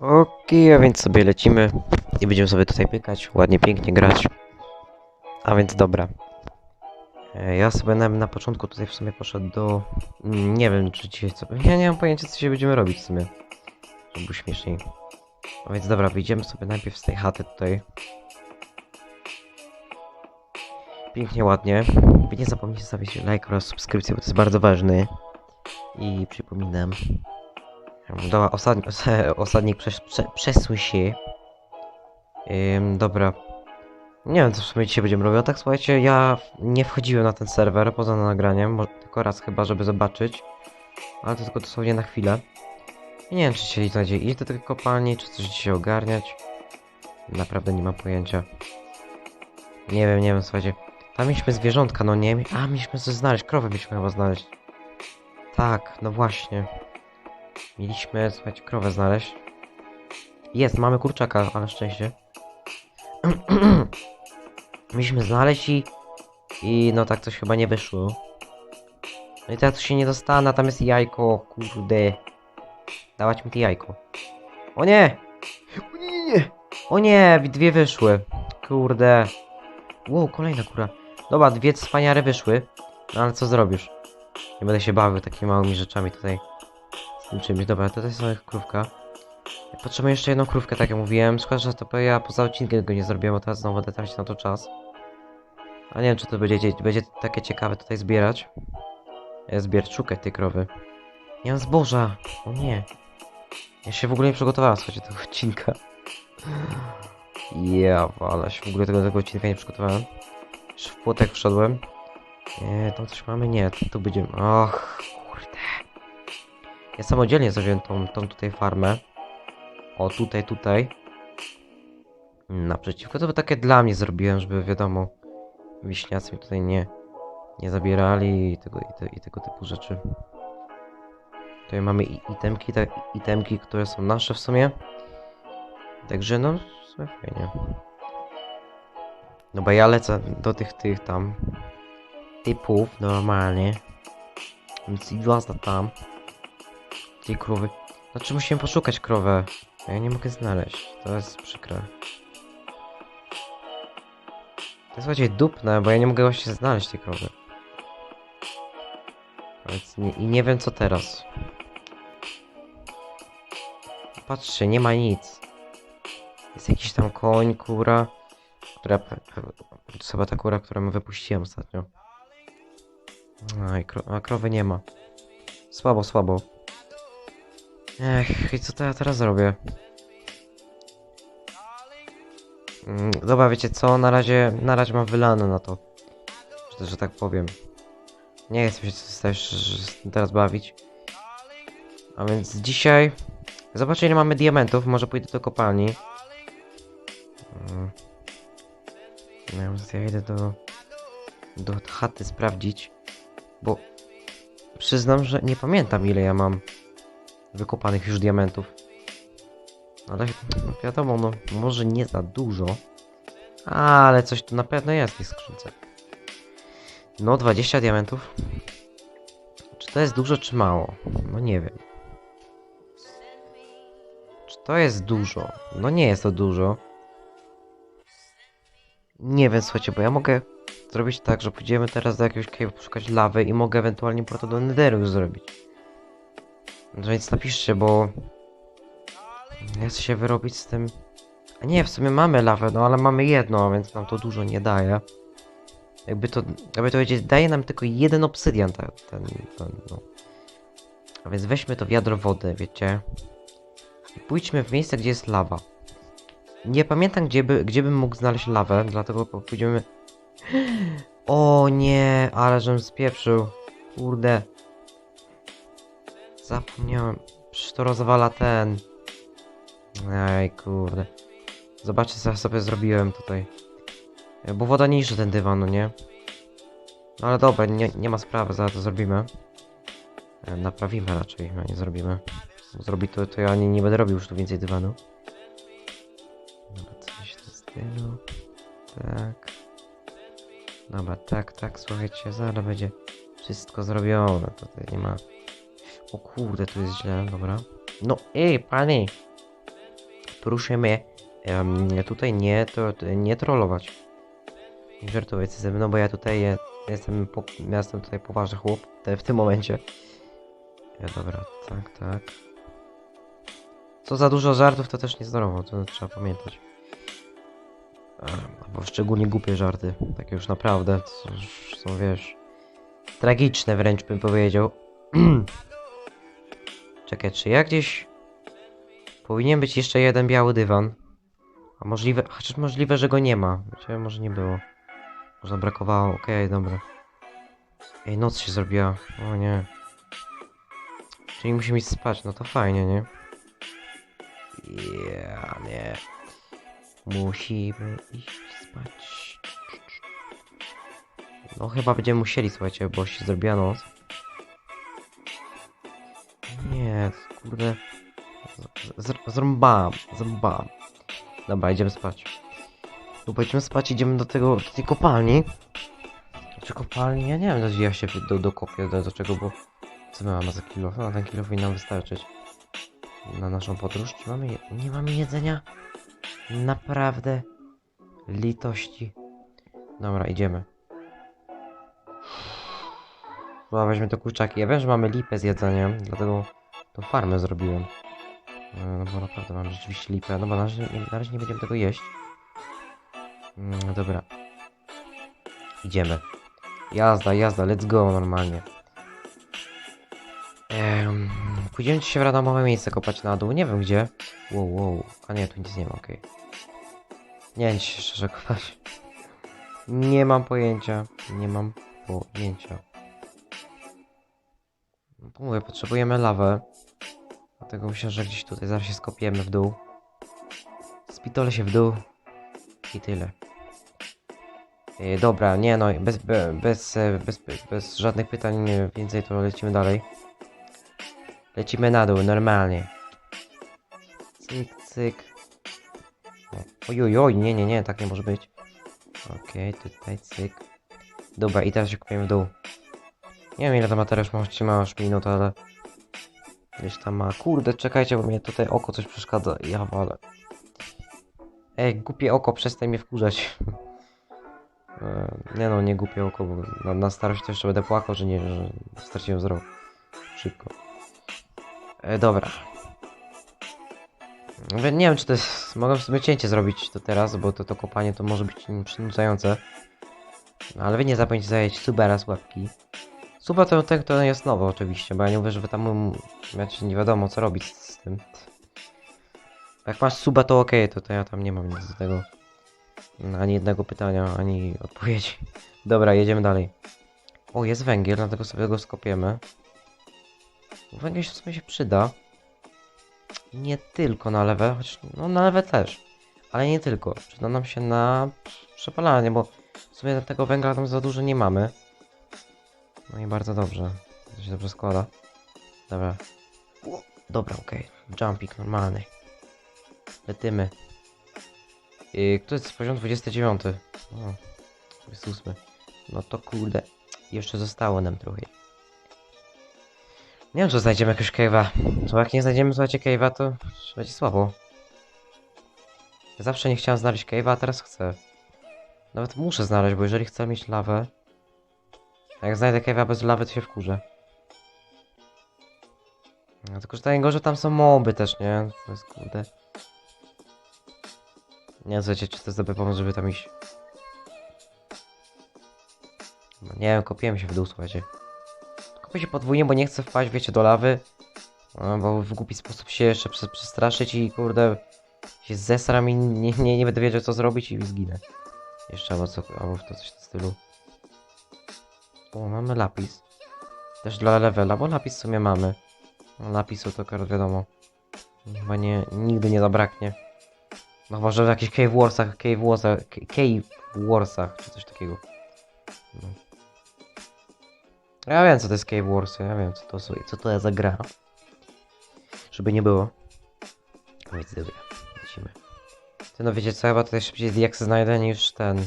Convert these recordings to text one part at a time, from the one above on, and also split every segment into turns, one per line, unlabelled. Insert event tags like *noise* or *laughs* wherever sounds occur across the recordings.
Okej, a więc sobie lecimy i będziemy sobie tutaj pykać, ładnie, pięknie grać. A więc dobra. E, Ja sobie na, na początku tutaj w sumie poszedł do... mm, Nie wiem, czy dzisiaj co... Ja nie mam pojęcia, co dzisiaj będziemy robić w sumie. Żeby było śmieszniej. A więc dobra, wyjdziemy sobie najpierw z tej chaty tutaj. Pięknie, ładnie. Nie zapomnijcie zostawić like oraz subskrypcję, bo to jest bardzo ważne. I przypominam, Dobra, osadnik, osadnik przes, prze, przesuń się. Ym, dobra. Nie wiem, co w sumie dzisiaj będziemy robić. Tak, słuchajcie, ja nie wchodziłem na ten serwer poza nagraniem. Może tylko raz chyba, żeby zobaczyć. Ale to tylko dosłownie na chwilę. Nie wiem, czy dzisiaj znajdzie iść do tej kopalni, czy coś dzisiaj ogarniać. Naprawdę nie mam pojęcia. Nie wiem, nie wiem, słuchajcie. Tam mieliśmy zwierzątka, no nie? A, mieliśmy coś znaleźć. Krowę mieliśmy chyba znaleźć. Tak, no właśnie. Mieliśmy, słuchajcie, krowę znaleźć. Jest, mamy kurczaka, ale szczęście. *clears throat* Mieliśmy znaleźć i... I no tak coś chyba nie wyszło. No i teraz się nie dostanę, tam jest jajko, kurde. Dawać mi to jajko. O nie! O nie, nie, nie! O nie, dwie wyszły. Kurde. Wow, kolejna kura. Dobra, dwie wspaniale wyszły. No ale co zrobisz? Nie będę się bawił takimi małymi rzeczami tutaj tym czymś. Dobra, to jest krówka. Potrzebuję jeszcze jedną krówkę, tak jak mówiłem. Szkoda, że to ja poza odcinkiem tego nie zrobiłem, bo teraz znowu będę na to czas. A nie wiem, czy to będzie, będzie takie ciekawe tutaj zbierać. Szukać tej krowy. Nie mam zboża! O nie. Ja się w ogóle nie przygotowałem, słuchajcie, tego odcinka. Ja, ale się w ogóle tego, tego odcinka nie przygotowałem. Już w płotek wszedłem. Nie, tam coś mamy? Nie, tu, będziemy. Kurde. Ja samodzielnie zrobiłem tą, tą tutaj farmę. O, tutaj, tutaj. Naprzeciwko. To by takie dla mnie zrobiłem, żeby wiadomo, wiśniacy mi tutaj nie, nie zabierali i tego, i, te, i tego typu rzeczy. Tutaj mamy itemki, te itemki, które są nasze w sumie. Także no, w fajnie. No bo ja lecę do tych, tych tam typów normalnie. Więc jazda tam. Tej krowy. Znaczy musimy poszukać krowę. A ja nie mogę znaleźć. To jest przykre. To jest bardziej dupne, bo ja nie mogę właśnie znaleźć tej krowy. Więc nie, I nie wiem co teraz. Patrzcie, nie ma nic. Jest jakiś tam koń, kura. Która... To chyba ta kura, którą wypuściłem ostatnio. Aj, kro a krowy nie ma. Słabo, słabo. Ech, i co to ja teraz zrobię? Mm, dobra, wiecie co? Na razie, na razie mam wylane na to. Że, że tak powiem. Nie chcę się też teraz bawić. A więc dzisiaj... Zobaczę ile mamy diamentów, może pójdę do kopalni. No, ja idę do... Do chaty sprawdzić. Bo... Przyznam, że nie pamiętam ile ja mam wykopanych już diamentów. Ale no wiadomo, no może nie za dużo. Ale coś tu na pewno jest w tej skrzynce. No 20 diamentów. Czy to jest dużo, czy mało? No nie wiem. Czy to jest dużo? No nie jest to dużo. Nie wiem, słuchajcie, bo ja mogę zrobić tak, że pójdziemy teraz do jakiegoś cave szukać lawy i mogę ewentualnie portal do Netheru już zrobić. No więc napiszcie, bo... Ja chcę się wyrobić z tym... A nie, w sumie mamy lawę, no ale mamy jedno, więc nam to dużo nie daje. Jakby to, jakby to powiedzieć, daje nam tylko jeden obsydian ten, ten, ten no. A więc weźmy to wiadro wody, wiecie. I pójdźmy w miejsce, gdzie jest lawa. Nie pamiętam, gdzie, by, gdzie bym mógł znaleźć lawę, dlatego pójdziemy... *gasps* O nie, ale żem spieprzył. Kurde. Zapomniałem. Przecież to rozwala ten. Ej, kurde. Zobaczcie, co ja sobie zrobiłem tutaj. E, Bo woda niższy ten dywan, no nie? No ale dobra, nie, nie ma sprawy, zaraz to zrobimy. E, Naprawimy raczej, a nie zrobimy. Zrobi to, to ja nie, nie będę robił już tu więcej dywanu. Dobra, coś w tym stylu. Tak. Dobra, tak, tak, słuchajcie, zaraz będzie wszystko zrobione. Tutaj nie ma... O kurde, tu jest źle, dobra. No, ej, panie! proszę mnie em, tutaj nie, to, nie trollować. Nie żartować ze mną, bo ja tutaj je, jestem, po, jestem tutaj poważny chłop te, w tym momencie. Ja, dobra, tak, tak. Co za dużo żartów to też niezdrowo, to trzeba pamiętać. Albo szczególnie głupie żarty, takie już naprawdę, co już są wiesz, tragiczne wręcz bym powiedział. *clears throat* Czekaj, czy ja gdzieś powinien być jeszcze jeden biały dywan? A możliwe, chociaż możliwe, że go nie ma. Wiecie, może nie było. Może brakowało, okej, dobra. Ej, noc się zrobiła, o nie. Czyli musimy iść spać, no to fajnie, nie? Ja, nie. Musimy iść spać. No chyba będziemy musieli, słuchajcie, bo się zrobiła noc. Nie, kurde. Zrąbam, zrąbam. Dobra, idziemy spać. No pójdźmy spać, idziemy do tego, do tej kopalni. Czy kopalni? Ja nie wiem, gdzie ja się do, dokopię, do, do czego, bo... Co my mamy za kilo? No, ten kilo powinien nam wystarczyć. Na naszą podróż. Czy mamy... je- Nie mamy jedzenia? Naprawdę? Litości. Dobra, idziemy. Chyba weźmy to kurczaki. Ja wiem, że mamy lipę z jedzeniem, dlatego tą farmę zrobiłem. E, No bo naprawdę mamy rzeczywiście lipę. No bo na razie, na razie nie będziemy tego jeść. Mm, dobra. Idziemy. Jazda, jazda, let's go normalnie. Ehm, pójdziemy się w randomowe miejsce kopać na dół, nie wiem gdzie. Wow, wow. A nie, tu nic nie ma, okej. Nie wiem, się szczerze *laughs* kopać. Nie mam pojęcia. Nie mam pojęcia. No to mówię, potrzebujemy lawę. Dlatego myślę, że gdzieś tutaj zaraz się skopiemy w dół. Spitole się w dół. I tyle. E, dobra, nie no, bez, be, bez, e, bez, bez, żadnych pytań więcej, to lecimy dalej. Lecimy na dół, normalnie. Cyk, cyk. Oj, oj, oj, nie, nie, nie, tak nie może być. Okej, tutaj cyk. Dobra, i teraz się kopiemy w dół. Nie wiem ile to ma, ma już minut, ale... Gdzieś tam ma... Kurde, czekajcie, bo mnie tutaj oko coś przeszkadza. Ja walę. Ej, głupie oko, przestań mnie wkurzać. *laughs* E, nie no, nie głupie oko, bo na, na starość to jeszcze będę płakał, że nie, że straciłem wzrok. Szybko. E, dobra. Nie wiem, czy to jest... Mogę w sumie cięcie zrobić to teraz, bo to, to kopanie to może być przynudzające. No, ale wy nie zapomnijcie zająć subera z łapki. Suba to ten, to jest nowy oczywiście, bo ja nie mówię, że wy tam macie nie wiadomo co robić z, tym. Jak masz suba to okej, to, to ja tam nie mam nic do tego. Ani jednego pytania, ani odpowiedzi. *laughs* Dobra, jedziemy dalej. O, jest węgiel, dlatego sobie go skopiemy. Węgiel się w sumie się przyda. Nie tylko na lewę, choć no na lewę też. Ale nie tylko. Przyda nam się na przepalanie, bo w sumie tego węgla tam za dużo nie mamy. No i bardzo dobrze. To się dobrze składa. Dobra. Dobra, okej. Jumping normalny. Letymy. Yy, kto jest poziom 29? O, 28. No to kurde. Jeszcze zostało nam trochę. Nie wiem, czy znajdziemy jakiegoś cave'a. To jak nie znajdziemy, słuchajcie, cave'a, to będzie słabo. Ja zawsze nie chciałem znaleźć cave'a, a teraz chcę. Nawet muszę znaleźć, bo jeżeli chcę mieć lawę... Jak znajdę cave'a bez lawy, to się wkurzę. No, tylko, że to najgorsze, tam są moby też, nie? To jest kurde... Nie słuchajcie, czy to jest dobry pomysł, żeby tam iść. No, nie wiem, kopiłem się w dół, słuchajcie. Kopię się podwójnie, bo nie chcę wpaść, wiecie, do lawy. No, bo w głupi sposób się jeszcze prze- przestraszyć i kurde... się zesram i nie, nie, nie będę wiedział co zrobić i zginę. Jeszcze albo, co, albo w to coś w stylu. O, mamy lapis. Też dla levela, bo lapis w sumie mamy. Lapisu to akurat wiadomo. Chyba nie, nigdy nie zabraknie. No chyba, że w jakichś Cave Warsach, Cave Warsach, Ca- Cave Warsach, czy coś takiego. No. Ja wiem co to jest Cave Wars, ja wiem co to, są- co to jest za gra. Żeby nie było. Więc dobra, lecimy. Ty no wiecie co, chyba tutaj szybciej diaksy znajdę niż ten...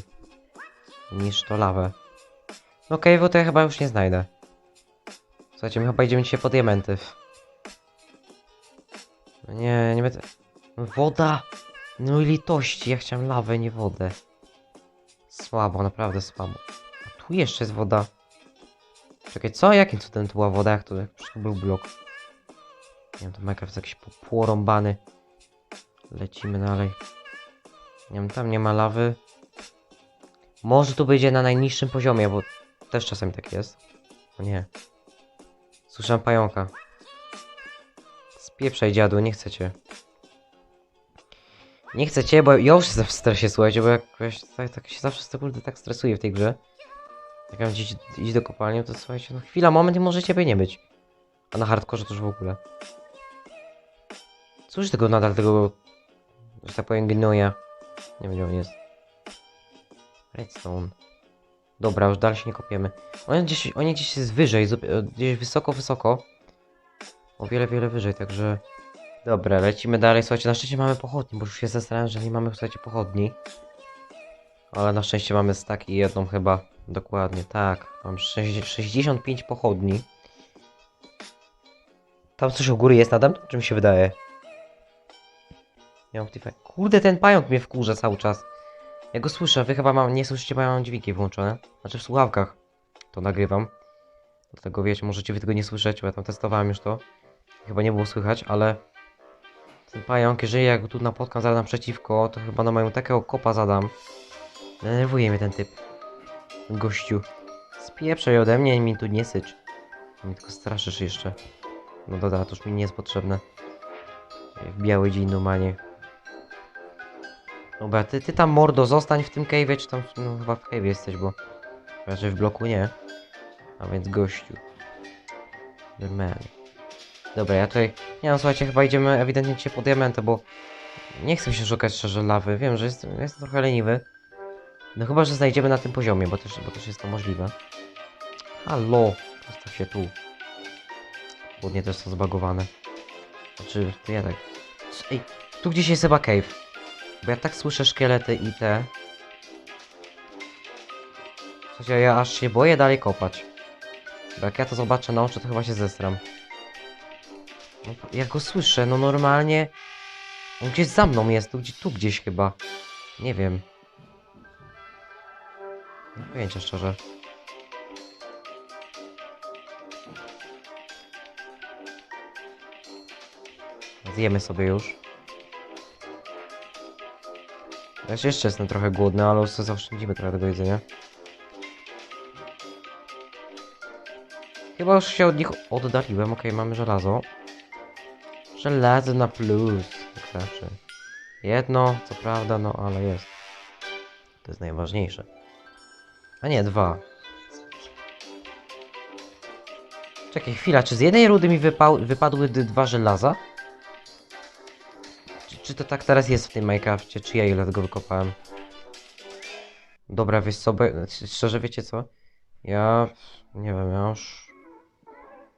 Niż to lawę. No cave'u to ja chyba już nie znajdę. Słuchajcie, my chyba idziemy dzisiaj po diamenty. No nie, nie będę... Woda! No i litości, ja chciałem lawę, nie wodę. Słabo, naprawdę słabo. A tu jeszcze jest woda. Czekaj, co? Jakim cudem tu była woda? Jak to, to był blok? Nie wiem, to Minecraft jest jakiś po- porąbany. Lecimy dalej. Nie wiem, tam nie ma lawy. Może tu będzie na najniższym poziomie, bo też czasem tak jest. O nie. Słyszę pająka. Spieprzaj dziadu, nie chcecie. Nie chcecie, bo ja już jestem w stresie, słuchajcie, bo jakoś tak, tak się zawsze to tak stresuje w tej grze. Jak mam iść, iść do kopalni, to słuchajcie, no chwila, moment i może ciebie nie być. A na hardkorze to już w ogóle. Cóż tego nadal, tego, że tak powiem, gnoja. Nie wiem, gdzie on jest. Redstone. Dobra, już dalej się nie kopiemy. Oni gdzieś, oni gdzieś jest wyżej, zup- gdzieś wysoko, wysoko. O wiele, wiele wyżej, także... Dobra, lecimy dalej. Słuchajcie, na szczęście mamy pochodni, bo już się zastanawiam, że nie mamy, słuchajcie, pochodni. Ale na szczęście mamy stack i jedną chyba. Dokładnie, tak. Mam 60 65 pochodni. Tam coś u góry jest nade mną? Czy mi się wydaje? Nie mam. Kurde, ten pająk mnie wkurza cały czas. Ja go słyszę, wy chyba mam, nie słyszycie, bo ja mam dźwięki włączone. Znaczy w słuchawkach to nagrywam. Dlatego wiecie, możecie wy tego nie słyszeć, bo ja tam testowałem już to. Chyba nie było słychać, ale... Ten pająk, jeżeli ja go tu napotkam zaraz naprzeciwko, to chyba na moją takiego kopa zadam. Denerwuje mnie ten typ. Gościu. Spieprzaj ode mnie mi tu nie sycz. Mi tylko straszysz jeszcze. No dobra, to już mi nie jest potrzebne. W biały dzień normalnie. Dobra, ty, ty tam mordo zostań w tym cave'ie, czy tam, no chyba w cave'ie jesteś, bo raczej w bloku nie. A więc gościu. Normalnie. Dobra, ja tutaj, nie no słuchajcie, chyba idziemy ewidentnie dzisiaj po diamentę, bo nie chcę się szukać szczerze lawy, wiem, że jest, jest trochę leniwy. No chyba, że znajdziemy na tym poziomie, bo też, bo też jest to możliwe. Halo, postaw się tu. Głównie też są zbagowane. Znaczy, to ja tak... Ej, tu gdzieś jest chyba cave. Bo ja tak słyszę szkielety i te. Słuchajcie, ja aż się boję dalej kopać. Bo jak ja to zobaczę na oczy, to chyba się zestram. No, jak go słyszę, no normalnie... On gdzieś za mną jest, tu, gdzie, tu gdzieś chyba. Nie wiem. Nie mam pojęcia szczerze. Zjemy sobie już. Ja się jeszcze jestem trochę głodny, ale zaoszczędzimy trochę tego jedzenia. Chyba już się od nich oddaliłem. Okej, mamy żelazo. Żelazo na plus. Jak zawsze. Jedno, co prawda, no ale jest. To jest najważniejsze. A nie, dwa. Czekaj, chwila, czy z jednej rudy mi wypadły dwa żelaza? Czy, to tak teraz jest w tym Minecrafcie, czy ja ile tego wykopałem? Dobra, wiesz co, szczerze wiecie co? Ja, nie wiem, ja już...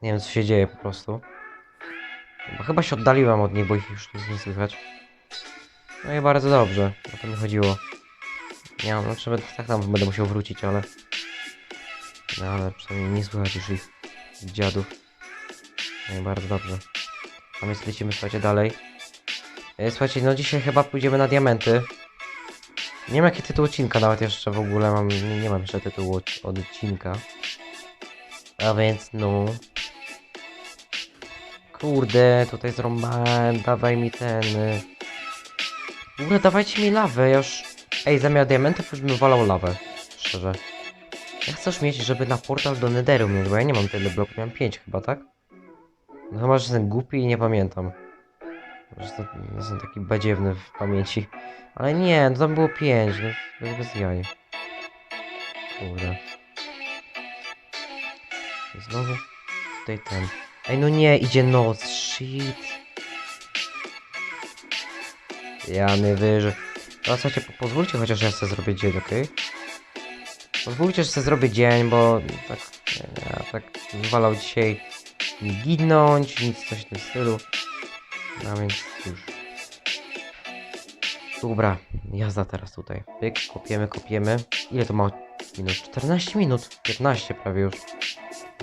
Nie wiem co się dzieje po prostu. Bo chyba się oddaliłem od niej, bo ich już nic nie słychać. No i bardzo dobrze, o to mi chodziło. Nie mam, znaczy tak tam będę musiał wrócić, ale... No ale przynajmniej nie słychać już ich dziadów. No i bardzo dobrze. A my lecimy, słuchajcie, dalej. E, Słuchajcie, no dzisiaj chyba pójdziemy na diamenty. Nie wiem jaki tytuł odcinka nawet jeszcze w ogóle mam, nie, nie mam jeszcze tytułu od, odcinka. A więc no... Kurde, tutaj zrąbałem, dawaj mi ten... y. W ogóle dawajcie mi lawę, ja już... Ej, zamiast diamentów już bym wolał lawę. Szczerze. Ja chcę już mieć, żeby na portal do Netheru mieć, bo ja nie mam tyle bloków, miałem 5 chyba, tak? No chyba, że jestem głupi i nie pamiętam. Jestem taki badziewny w pamięci. Ale nie, no tam było 5, no jest bez jaj. Kurde. Znowu tutaj ten. Ej, no nie, idzie noc, shit. Ja nie wierzę. No słuchajcie, po pozwólcie chociaż ja sobie zrobię dzień, okej? Pozwólcie, że sobie zrobię dzień, bo tak, ja tak wolał dzisiaj nie ginąć, nic coś w tym stylu. No więc już. Dobra, jazda teraz tutaj. Pyk, kopiemy, kopiemy. Ile to ma minut? 14 minut, 15 prawie już.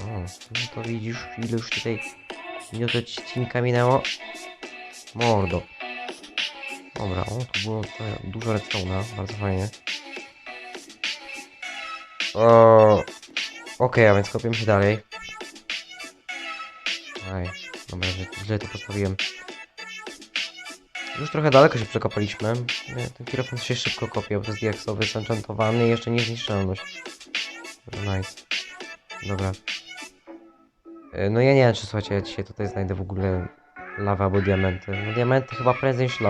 O, no to widzisz, ile już tutaj minut odcinka minęło. Mordo. Dobra, o, tu było trochę dużo redstone'a, bardzo fajnie. O, Okej, a więc kopiemy się dalej. Aj, dobra, że źle to postawiłem. Już trochę daleko się przekopaliśmy. Nie, Ten kierowca się szybko kopie, bo jest diaksowy, jest enchantowany i jeszcze niezniszczalność. Nice. Dobra. E, No ja nie wiem, czy słuchajcie, ja dzisiaj tutaj znajdę w ogóle lawę albo diamenty. No diamenty chyba prędzej niż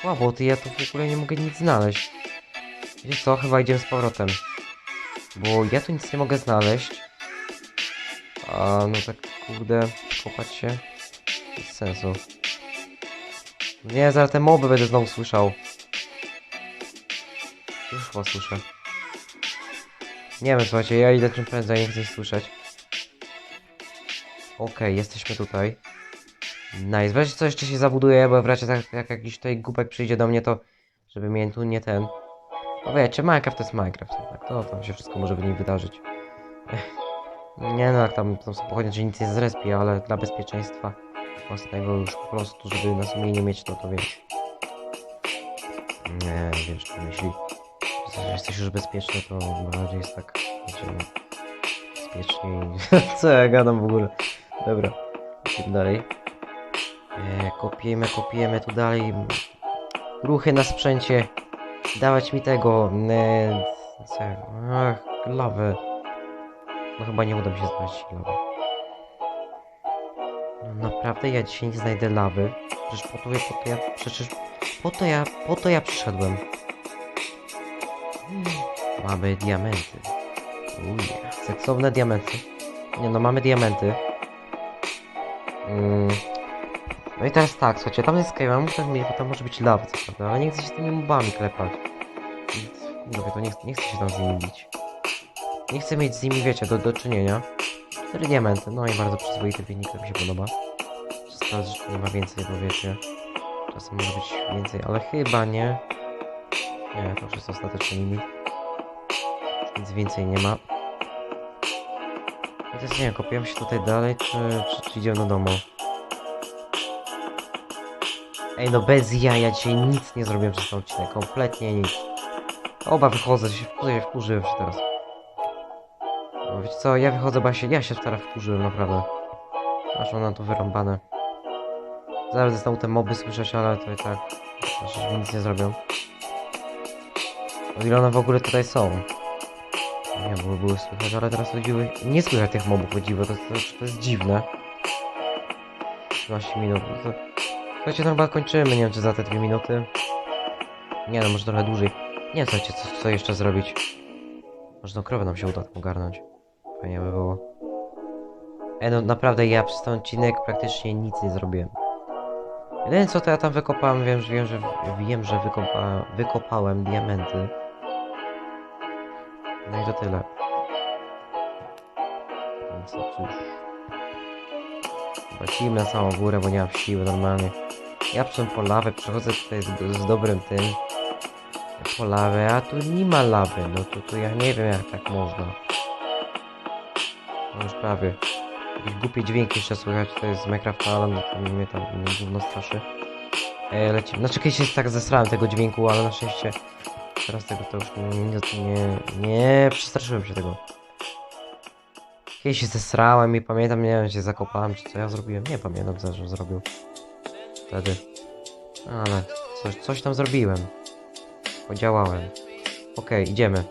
słabo, ty ja tu w ogóle nie mogę nic znaleźć. Wiecie co, chyba idziemy z powrotem. Bo ja tu nic nie mogę znaleźć. A no tak kurde, kopać się. Bez sensu. Nie, zaraz te moby będę znowu słyszał. Już chyba słyszę. Nie wiem, słuchajcie, ja idę czym prędzej, nie chcę słyszeć. Okej, jesteśmy tutaj. Nice, weź co jeszcze się zabuduje, bo w razie tak, jak jakiś tutaj głupek przyjdzie do mnie, to żeby mnie tu nie ten... No wiecie, Minecraft to jest Minecraft, tak, to tam się wszystko może w nim wydarzyć. *laughs* Nie no, jak tam, tam są pochodnie, że nic nie zrespi, ale dla bezpieczeństwa własnego już po prostu, żeby na sumieniu mieć, no to wiesz. Nie, wiesz, że jesteś już bezpieczny, to bardziej jest tak, wiecie, bezpieczniej. *laughs* Co ja gadam w ogóle? Dobra, idziemy dalej. E, kopiemy, kopiemy tu dalej. Ruchy na sprzęcie. Dawać mi tego. E, co, ach, lawę. No chyba nie uda mi się znaleźć lawy. No naprawdę ja dzisiaj nie znajdę lawy. Przecież po to, po to ja, przecież po to ja, po to ja przyszedłem. Mamy diamenty. Uje, seksowne diamenty. Nie no, mamy diamenty. Mm. No i teraz tak, słuchajcie, tam jest Skyrim, muszę mieć, bo tam może być lawa, co prawda, ale nie chcę się z tymi mobami klepać. Mówię, to nie, nie chcę się tam z nimi bić. Nie chcę mieć z nimi, wiecie, do, do czynienia. Cztery no i bardzo przyzwoity wynik, to mi się podoba. Sprawdzę, że nie ma więcej, bo wiecie, czasem może być więcej, ale chyba nie. Nie, to już jest ostateczny limit. Nic więcej nie ma. I teraz nie kopiemy się tutaj dalej, czy, czy, czy idziemy do domu? Ej, no bez jaja dzisiaj nic nie zrobiłem przez ten odcinek, kompletnie nic. Oba wychodzę, się wkurzę, się wkurzyłem się teraz. Co, ja wychodzę, bo ja się, ja się teraz wkurzyłem, naprawdę. Aż ona tu wyrąbane. Zaraz znowu te moby słyszeć, ale to i tak, że nic nie zrobią. O ile one w ogóle tutaj są. Nie, były, były słychać, ale teraz chodziły... Nie słychać tych mobów chodziło, to, to, to jest dziwne. 13 minut, no to... Słuchajcie, no chyba kończymy, nie wiem czy za te dwie minuty. Nie no, może trochę dłużej. Nie wiem, słuchajcie, co, co jeszcze zrobić. Może tą krowę nam się uda ogarnąć. Fajnie by było. Ej, no naprawdę ja przez ten odcinek praktycznie nic nie zrobiłem. Jedyne co to ja tam wykopałem, wiem, że wiem, że wiem, że wykopa, wykopałem diamenty. No i to tyle. Więc no cóż. Lecimy na samą górę, bo nie mam siły normalnie. Ja przyszedłem po lawę, przechodzę tutaj z, z dobrym tym. Po lawę, a tu nie ma lawy. No to, to ja nie wiem jak tak można. Już prawie. Jakieś głupie dźwięki jeszcze słychać, to jest z Minecrafta, ale no to mnie tam gówno straszy. E, lecimy. Znaczy kiedyś się tak zesrałem tego dźwięku, ale na szczęście teraz tego to już nie, nie, nie, przestraszyłem się tego. Kiedyś się zesrałem i pamiętam, nie wiem, się zakopałem, czy co ja zrobiłem. Nie pamiętam, co zrobił. Wtedy. Ale coś, coś tam zrobiłem. Podziałałem. Okej, idziemy.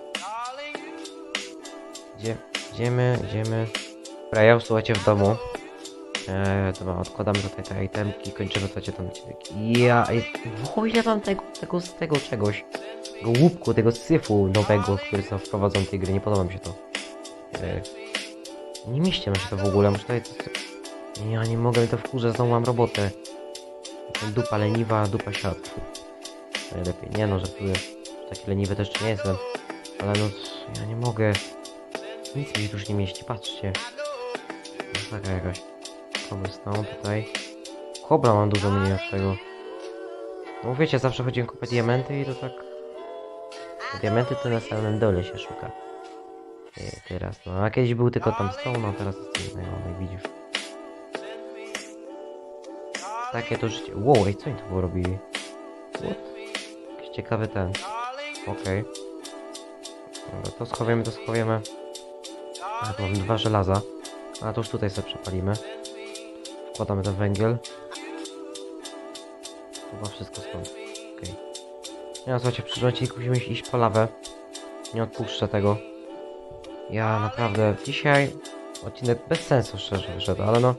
Idzie, idziemy, idziemy. Dobra, ja słuchajcie w domu. Eee, dobra, odkładamy tutaj te itemki, kończymy słuchajcie ten odcinek. Ja, o ile mam tego, tego, tego czegoś. Tego łupku, tego syfu nowego, który są wprowadzą tej gry, nie podoba mi się to. Eee, nie mieści mi się to w ogóle, muszę tutaj... Ja nie mogę, to wkurza, znowu mam robotę. Dupa leniwa, dupa siat. Najlepiej, nie no, żartuję. Taki leniwy też nie jestem. Ale no, ja nie mogę. Nic mi już nie mieści, patrzcie. Taka jakaś. Cobblestone tutaj. Kobra mam dużo mniej od tego. No wiecie, zawsze chodziłem kupować diamenty i to tak... Diamenty to na samym dole się szuka. E, teraz, no a kiedyś był tylko tam stone, a teraz jest ten znajomy, widzisz. Takie to życie. Wow, ej, co oni tu było robili? What? Jakiś ciekawy ten. Okej. Dobra, to schowujemy, to schowujemy. A, dwa żelaza. A, to już tutaj sobie przepalimy. Wkładamy ten węgiel. Chyba wszystko stąd. Okej. Nie no, słuchajcie, w musimy iść po lawę. Nie odpuszczę tego. Ja naprawdę dzisiaj odcinek bez sensu szczerze wyszedł, ale no,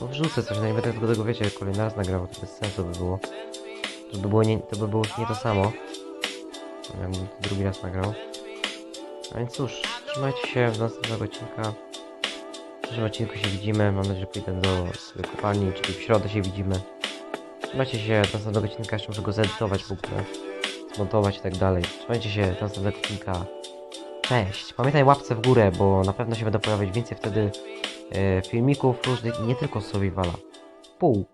no wrzucę coś, no nie będę tylko tego wiecie, kolejny raz nagrywał, to bez sensu by było. To by było, nie, to by było nie to samo. Jakbym drugi raz nagrał. A więc cóż, trzymajcie się w następnego odcinka. W przyszłym odcinku się widzimy, mam nadzieję, że pójdę do swojej kopalni, czyli w środę się widzimy. Trzymajcie się do następnego odcinka, jeszcze muszę go zedytować w ogóle, zmontować i tak dalej. Trzymajcie się do następnego odcinka. Cześć! Pamiętaj łapce w górę, bo na pewno się będę pojawiać więcej wtedy e, filmików różnych nie tylko z Survivala. Pół.